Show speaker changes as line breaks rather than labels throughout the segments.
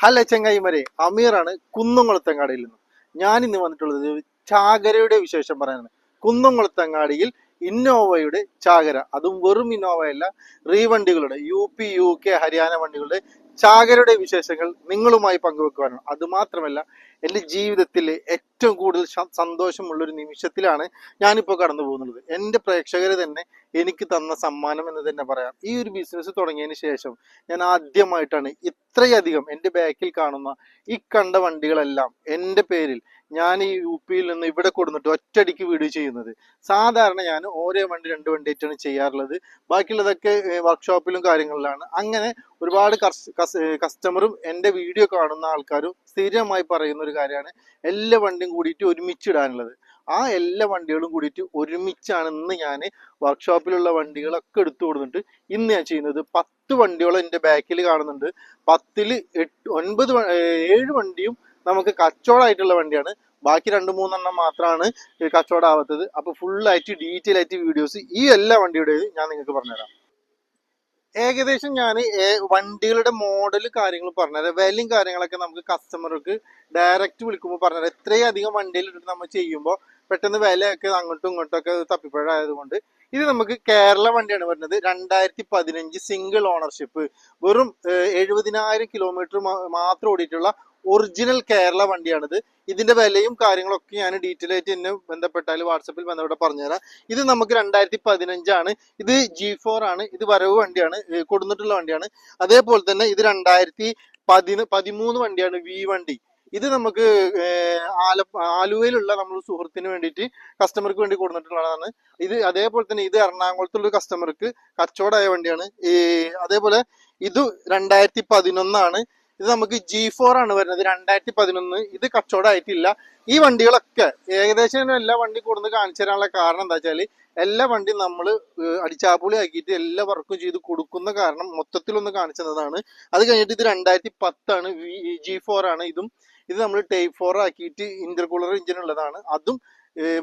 Hello ചെങ്ങായിമാരെ അമീറാണ് കുന്നംകുളത്തങ്ങാടിയിൽ നിന്ന്. ഞാൻ ഇന്ന് വന്നിട്ടുള്ളത് ചാകരയുടെ വിശേഷം പറയാനാണ്. കുന്നംകുളത്തങ്ങാടിയിൽ ഇന്നോവയുടെ ചാകര. അതും വെറും ഇന്നോവയല്ല റീ വണ്ടികളുടെ U P U K Haryana വണ്ടികളുടെ ചാകരയുടെ വിശേഷങ്ങൾ നിങ്ങളുമായി പങ്കുവെക്കുവാനാണ്. അത് മാത്രമല്ല എന്റെ ജീവിതത്തിൽ ഏറ്റവും കൂടുതൽ സന്തോഷമുള്ളൊരു നിമിഷത്തിലാണ് ഞാനിപ്പോൾ കടന്നു പോകുന്നത്. എന്റെ പ്രേക്ഷകർ തന്നെ എനിക്ക് തന്ന സമ്മാനം എന്ന് തന്നെ പറയാം. ഈ ഒരു ബിസിനസ് തുടങ്ങിയതിന് ശേഷം ഞാൻ ആദ്യമായിട്ടാണ് ഇത്രയധികം എന്റെ ബാക്കിൽ കാണുന്ന ഈ കണ്ട വണ്ടികളെല്ലാം എന്റെ പേരിൽ ഞാൻ ഈ യു പിയിൽ നിന്ന് ഇവിടെ കൊടുത്തിട്ട് ഒറ്റടിക്ക് വീഡിയോ ചെയ്യുന്നത്. സാധാരണ ഞാൻ ഓരോ വണ്ടി രണ്ട് വണ്ടി ആയിട്ടാണ് ചെയ്യാറുള്ളത്. ബാക്കിയുള്ളതൊക്കെ വർക്ക്ഷോപ്പിലും കാര്യങ്ങളിലാണ്. അങ്ങനെ ഒരുപാട് കസ്റ്റമറും എന്റെ വീഡിയോ കാണുന്ന ആൾക്കാരും സ്ഥിരമായി പറയുന്ന ഒരു കാര്യമാണ് എല്ലാ വണ്ടിയും കൂടിയിട്ട് ഒരുമിച്ച് ഇടാനുള്ളത് ആ എല്ലാ വണ്ടികളും കൂടിയിട്ട് ഒരുമിച്ചാണ് ഇന്ന് ഞാൻ വർക്ക്ഷോപ്പിലുള്ള വണ്ടികളൊക്കെ എടുത്തു കൊടുത്തിട്ട് ഇന്ന് ഞാൻ ചെയ്യുന്നത് പത്ത് വണ്ടിയോളം എന്റെ ബാക്കിൽ കാണുന്നുണ്ട്. പത്തിൽ എട്ട് ഒൻപത് ഏഴ് വണ്ടിയും നമുക്ക് കച്ചവടമായിട്ടുള്ള വണ്ടിയാണ്. ബാക്കി രണ്ട് മൂന്നെണ്ണം മാത്രമാണ് കച്ചവടമാവാത്തത്. അപ്പൊ ഫുള്ളായിട്ട് ഡീറ്റെയിൽ ആയിട്ട് വീഡിയോസ് ഈ എല്ലാ വണ്ടിയുടെയും ഞാൻ നിങ്ങൾക്ക് പറഞ്ഞുതരാം. ഏകദേശം ഞാൻ വണ്ടികളുടെ മോഡൽ കാര്യങ്ങൾ പറഞ്ഞുതരാം വിലയും കാര്യങ്ങളൊക്കെ നമുക്ക് കസ്റ്റമർക്ക് ഡയറക്റ്റ് വിളിക്കുമ്പോൾ പറഞ്ഞുതരാം ഇത്രയും അധികം നമ്മൾ ചെയ്യുമ്പോൾ പെട്ടെന്ന് വിലയൊക്കെ അങ്ങോട്ടും ഇങ്ങോട്ടും ഒക്കെ തപ്പിപ്പഴായതുകൊണ്ട് ഇത് നമുക്ക് കേരള വണ്ടിയാണ് വരുന്നത്. രണ്ടായിരത്തി പതിനഞ്ച് സിംഗിൾ ഓണർഷിപ്പ് വെറും എഴുപതിനായിരം കിലോമീറ്റർ മാത്രം ഓടിയിട്ടുള്ള ഒറിജിനൽ കേരള വണ്ടിയാണിത്. ഇതിന്റെ വിലയും കാര്യങ്ങളൊക്കെ ഞാൻ ഡീറ്റെയിൽ ആയിട്ട് എന്നെ ബന്ധപ്പെട്ടാൽ വാട്സപ്പിൽ ബന്ധപ്പെട്ട് പറഞ്ഞുതരാം. ഇത് നമുക്ക് രണ്ടായിരത്തി പതിനഞ്ചാണ് ഇത് ജി ഫോർ ആണ്. ഇത് വരവ് വണ്ടിയാണ്. കൊടുന്നിട്ടുള്ള വണ്ടിയാണ്. അതേപോലെ തന്നെ ഇത് രണ്ടായിരത്തി പതിന് പതിമൂന്ന് വണ്ടിയാണ് വി വണ്ടി. ഇത് നമുക്ക് ആല ആലുവയിലുള്ള നമ്മുടെ സുഹൃത്തിന് വേണ്ടിയിട്ട് കസ്റ്റമർക്ക് വേണ്ടി കൊടുത്തിട്ടുള്ളതാണ്. ഇത് അതേപോലെ തന്നെ ഇത് എറണാകുളത്തുള്ള കസ്റ്റമർക്ക് കച്ചവടമായ വണ്ടിയാണ്. ഈ അതേപോലെ ഇത് രണ്ടായിരത്തി പതിനൊന്നാണ് ഇത് നമുക്ക് ജി ഫോർ ആണ് വരുന്നത്. രണ്ടായിരത്തി പതിനൊന്ന് ഇത് കച്ചവടമായിട്ടില്ല. ഈ വണ്ടികളൊക്കെ ഏകദേശം എല്ലാ വണ്ടി കൊടുന്ന് കാണിച്ചു തരാനുള്ള കാരണം എന്താ വെച്ചാൽ എല്ലാ വണ്ടി നമ്മൾ അടിച്ചാപ്പുളി ആക്കിയിട്ട് എല്ലാ വർക്കും ചെയ്ത് കൊടുക്കുന്ന കാരണം മൊത്തത്തിലൊന്ന് കാണിച്ചതാണ് അത് കഴിഞ്ഞിട്ട് ഇത് രണ്ടായിരത്തി പത്താണ് ജി ഫോർ ആണ് ഇതും. ഇത് നമ്മൾ ടൈപ്പ് ഫോർ ആക്കിയിട്ട് ഇന്റർകൂളർ എഞ്ചിൻ ഉള്ളതാണ്. അതും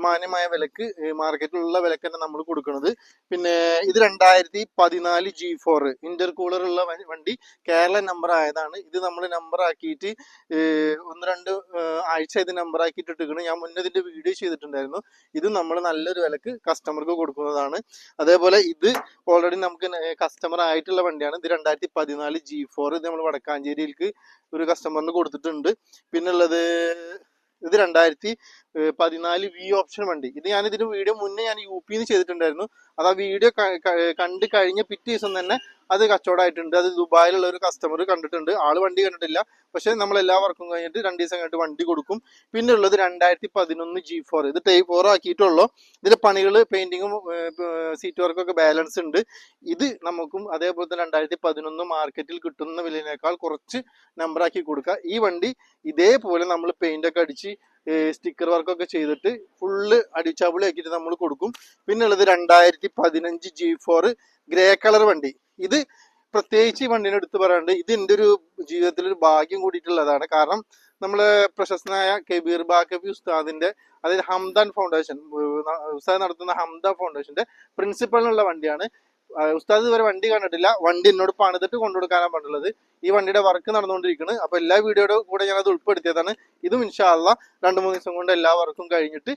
മാന്യമായ വിലക്ക് മാർക്കറ്റിലുള്ള വിലക്ക് തന്നെ നമ്മൾ കൊടുക്കുന്നത് പിന്നെ ഇത് രണ്ടായിരത്തി പതിനാല് ജി ഫോർ ഇന്റർകൂളർ ഉള്ള വണ്ടി കേരള നമ്പർ ആയതാണ്. ഇത് നമ്മൾ നമ്പർ ആക്കിയിട്ട് ഒന്ന് രണ്ട് ആഴ്ച ഇത് നമ്പർ ആക്കിയിട്ട് ഇട്ടിരിക്കണം. ഞാൻ മുന്നേ ഇതിന്റെ വീഡിയോ ചെയ്തിട്ടുണ്ടായിരുന്നു. ഇത് നമ്മൾ നല്ലൊരു വിലക്ക് കസ്റ്റമർക്ക് കൊടുക്കുന്നതാണ്. അതേപോലെ ഇത് ഓൾറെഡി നമുക്ക് കസ്റ്റമർ ആയിട്ടുള്ള വണ്ടിയാണ്. ഇത് രണ്ടായിരത്തി പതിനാല് ജി ഫോർ ഇത് നമ്മൾ വടക്കാഞ്ചേരിയിലേക്ക് ഒരു കസ്റ്റമറിന് കൊടുത്തിട്ടുണ്ട്. പിന്നുള്ളത് രണ്ടായിരത്തി പതിനാല് വി ഓപ്ഷൻ വണ്ടി. ഇത് ഞാൻ വീഡിയോ മുന്നേ ഞാൻ യു പിന്ന് ചെയ്തിട്ടുണ്ടായിരുന്നു. അത് ആ വീഡിയോ കണ്ട് കഴിഞ്ഞ പിറ്റേ ദിവസം തന്നെ അത് കച്ചവടമായിട്ടുണ്ട് അത് ദുബായിലുള്ള ഒരു കസ്റ്റമർ കണ്ടിട്ടുണ്ട്. ആൾ വണ്ടി കണ്ടിട്ടില്ല. പക്ഷെ നമ്മൾ എല്ലാ വർക്കും കഴിഞ്ഞിട്ട് രണ്ട് ദിവസം കഴിഞ്ഞിട്ട് വണ്ടി കൊടുക്കും. പിന്നെ ഉള്ളത് രണ്ടായിരത്തി പതിനൊന്ന് ജി ഫോർ ഇത് ടൈ ഫോർ ആക്കിയിട്ടുള്ളൂ. ഇതിന്റെ പണികൾ പെയിന്റിങ്ങും സീറ്റ് വർക്കൊക്കെ ബാലൻസ് ഉണ്ട്. ഇത് നമുക്കും അതേപോലെ തന്നെ രണ്ടായിരത്തി പതിനൊന്ന് മാർക്കറ്റിൽ കിട്ടുന്ന വിലയിനേക്കാൾ കുറച്ച് നമ്പറാക്കി കൊടുക്കുക. ഈ വണ്ടി ഇതേപോലെ നമ്മൾ പെയിന്റ് ഒക്കെ അടിച്ച് സ്റ്റിക്കർ വർക്കൊക്കെ ചെയ്തിട്ട് ഫുള്ള് അടിച്ചാപുളി ആക്കിയിട്ട് നമ്മൾ കൊടുക്കും. പിന്നെ ഉള്ളത് രണ്ടായിരത്തി പതിനഞ്ച് ജി ഫോർ ഗ്രേ കളർ വണ്ടി. ഇത് പ്രത്യേകിച്ച് ഈ വണ്ടിനെ എടുത്ത് പറയാണ്ട് ഇത് എന്റെ ഒരു ജീവിതത്തിൽ ഒരു ഭാഗ്യം കൂടിയിട്ടുള്ളതാണ്. കാരണം നമ്മളെ പ്രശസ്തനായ കബീർ ബാക്കബി ഉസ്താദിന്റെ അതായത് ഹംദാൻ ഫൗണ്ടേഷൻ ഉസ്താദ് നടത്തുന്ന ഹംദ ഫൗണ്ടേഷന്റെ പ്രിൻസിപ്പളിനുള്ള വണ്ടിയാണ്. ഉസ്താദ് ഇതുവരെ വണ്ടി കണ്ടിട്ടില്ല. വണ്ടി എന്നോട് പണിതിട്ട് കൊണ്ടുകൊടുക്കാനാണ് പറഞ്ഞിട്ടുള്ളത്. ഈ വണ്ടിയുടെ വർക്ക് നടന്നുകൊണ്ടിരിക്കുന്നത് അപ്പോൾ എല്ലാ വീഡിയോയുടെ കൂടെ ഞാൻ അത് ഉൾപ്പെടുത്തിയതാണ്. ഇതും ഇൻഷാല്ല രണ്ട് മൂന്ന് ദിവസം കൊണ്ട് എല്ലാ വർക്കും കഴിഞ്ഞിട്ട്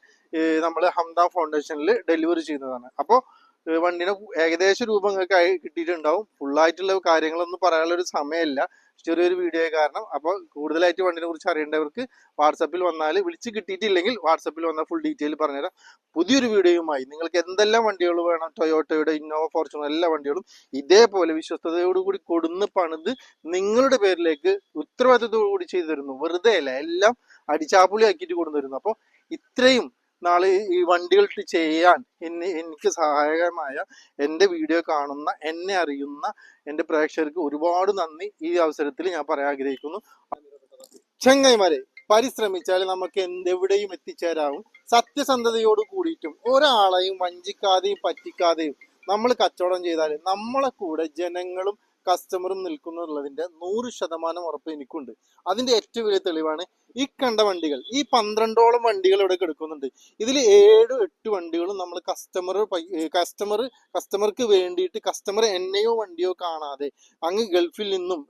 നമ്മൾ ഹംദ ഫൗണ്ടേഷനിൽ ഡെലിവറി ചെയ്യുന്നതാണ്. അപ്പോൾ വണ്ടിയുടെ ഏകദേശ രൂപങ്ങൾക്ക് കിട്ടിയിട്ടുണ്ടാവും. ഫുള്ളായിട്ടുള്ള കാര്യങ്ങളൊന്നും പറയാനുള്ള ഒരു സമയമില്ല. ചെറിയൊരു വീഡിയോ കാരണം. അപ്പോൾ കൂടുതലായിട്ട് വണ്ടിനെ കുറിച്ച് അറിയേണ്ടവർക്ക് വാട്സപ്പിൽ വന്നാൽ വിളിച്ച് കിട്ടിയിട്ടില്ലെങ്കിൽ വാട്സപ്പിൽ വന്നാൽ ഫുൾ ഡീറ്റെയിൽ പറഞ്ഞുതരാം. പുതിയൊരു വീഡിയോയുമായി നിങ്ങൾക്ക് എന്തെല്ലാം വണ്ടികൾ വേണം? ടൊയോട്ടയുടെ ഇന്നോവ ഫോർച്യൂണർ എല്ലാ വണ്ടികളും ഇതേപോലെ വിശ്വസ്തയോടുകൂടി കൊടുന്ന് പണിത് നിങ്ങളുടെ പേരിലേക്ക് ഉത്തരവാദിത്വത്തോടു കൂടി ചെയ്തു തരുന്നു വെറുതെ അല്ല എല്ലാം അടിച്ചാപ്പുളി ആക്കിയിട്ട് കൊണ്ടുവരുന്നു. അപ്പോൾ ഇത്രയും നാളെ ഈ വണ്ടികൾ ചെയ്യാൻ എന്നെ എനിക്ക് സഹായകമായ എന്റെ വീഡിയോ കാണുന്ന എന്നെ അറിയുന്ന എന്റെ പ്രേക്ഷകർക്ക് ഒരുപാട് നന്ദി. ഈ അവസരത്തിൽ ഞാൻ പറയാൻ ആഗ്രഹിക്കുന്നു. ചെങ്ങൈമാരെ പരിശ്രമിച്ചാൽ നമുക്ക് എന്തെവിടെയും എത്തിച്ചേരാവും. സത്യസന്ധതയോട് കൂടിയിട്ടും ഒരാളെയും വഞ്ചിക്കാതെയും പറ്റിക്കാതെയും നമ്മൾ കച്ചവടം ചെയ്താൽ നമ്മളെ കൂടെ ജനങ്ങളും കസ്റ്റമറും നിൽക്കുന്നുള്ളതിന്റെ നൂറ് ശതമാനം ഉറപ്പ് എനിക്കുണ്ട്. അതിന്റെ ഏറ്റവും വലിയ തെളിവാണ് ഈ കണ്ട വണ്ടികൾ ഈ പന്ത്രണ്ടോളം വണ്ടികൾ ഇവിടെ കിടക്കുന്നുണ്ട്. ഇതിൽ ഏഴ് എട്ട് വണ്ടികളും നമ്മൾ കസ്റ്റമർ കസ്റ്റമർ കസ്റ്റമർക്ക് വേണ്ടിയിട്ട് കസ്റ്റമർ എന്നെയോ വണ്ടിയോ കാണാതെ അങ്ങ് ഗൾഫിൽ നിന്നും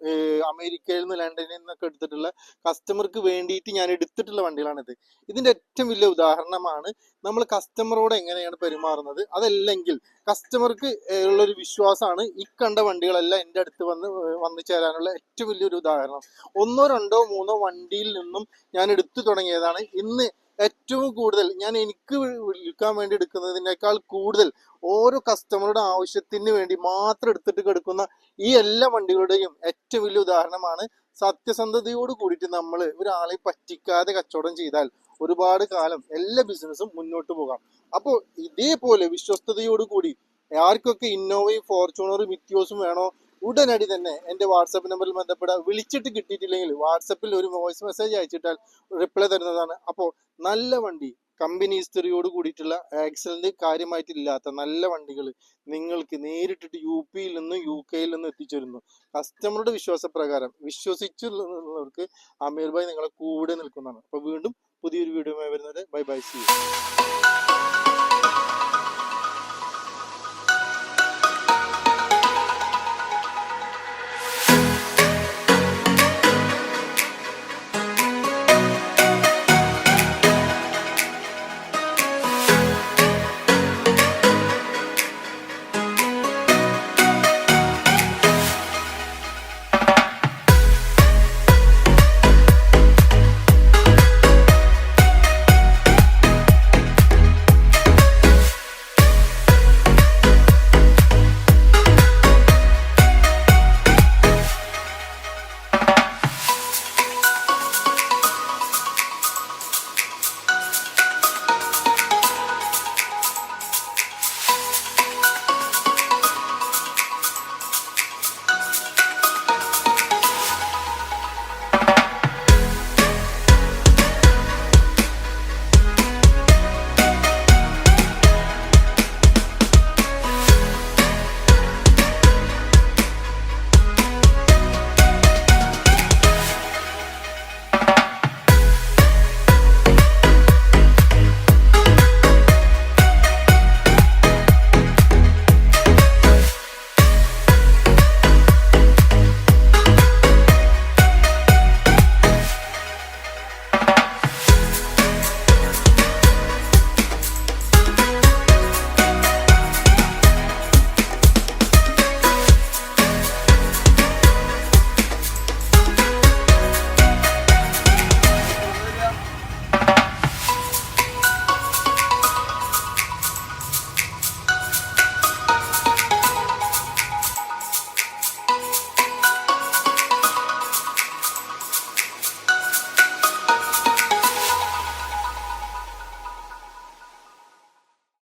അമേരിക്കയിൽ നിന്ന് ലണ്ടനിൽ നിന്നൊക്കെ എടുത്തിട്ടുള്ള കസ്റ്റമർക്ക് വേണ്ടിയിട്ട് ഞാൻ എടുത്തിട്ടുള്ള വണ്ടികളാണിത്. ഇതിന്റെ ഏറ്റവും വലിയ ഉദാഹരണമാണ് നമ്മൾ കസ്റ്റമറോട് എങ്ങനെയാണ് പെരുമാറുന്നത്? അതല്ലെങ്കിൽ കസ്റ്റമർക്ക് ഉള്ളൊരു വിശ്വാസമാണ് ഈ കണ്ട വണ്ടികളെല്ലാം എന്റെ അടുത്ത് വന്ന് വന്നു ചേരാനുള്ള ഏറ്റവും വലിയൊരു ഉദാഹരണം. ഒന്നോ രണ്ടോ മൂന്നോ വണ്ടിയിൽ നിന്നും ഞാൻ എടുത്തു തുടങ്ങിയതാണ്. ഇന്ന് ഏറ്റവും കൂടുതൽ ഞാൻ എനിക്ക് വിൽക്കാൻ വേണ്ടി എടുക്കുന്നതിനേക്കാൾ കൂടുതൽ ഓരോ കസ്റ്റമറുടെ ആവശ്യത്തിന് വേണ്ടി മാത്രം എടുത്തിട്ട് കിടക്കുന്ന ഈ എല്ലാ വണ്ടികളുടെയും ഏറ്റവും വലിയ ഉദാഹരണമാണ് സത്യസന്ധതയോട് കൂടിയിട്ട് നമ്മൾ ഒരാളെ പറ്റിക്കാതെ കച്ചവടം ചെയ്താൽ ഒരുപാട് കാലം എല്ലാ ബിസിനസ്സും മുന്നോട്ട് പോകാം. അപ്പോൾ ഇതേപോലെ വിശ്വസ്തയോട് കൂടി ആർക്കൊക്കെ ഇന്നോവയും ഫോർച്യൂണറും മിത്യോസും വേണോ? ഉടനടി തന്നെ എന്റെ വാട്സപ്പ് നമ്പറിൽ ബന്ധപ്പെടുക വിളിച്ചിട്ട് കിട്ടിയിട്ടില്ലെങ്കിൽ വാട്സപ്പിൽ ഒരു വോയിസ് മെസ്സേജ് അയച്ചിട്ടാൽ റിപ്ലൈ തരുന്നതാണ്. അപ്പോൾ നല്ല വണ്ടി കമ്പനി ഹിസ്റ്ററിയോട് കൂടിയിട്ടുള്ള ആക്സിഡന്റ് കാര്യമായിട്ടില്ലാത്ത നല്ല വണ്ടികൾ നിങ്ങൾക്ക് നേരിട്ടിട്ട് യു പിയിൽ നിന്നും യു കെയിൽ നിന്നും എത്തിച്ചേരുന്നു. കസ്റ്റമറുടെ വിശ്വാസപ്രകാരം വിശ്വസിച്ചുള്ളവർക്ക് അമീർ ഭായ് നിങ്ങളെ കൂടെ നിൽക്കുന്നതാണ്. അപ്പോൾ വീണ്ടും പുതിയൊരു വീഡിയോ വരുന്നത്. Bye bye C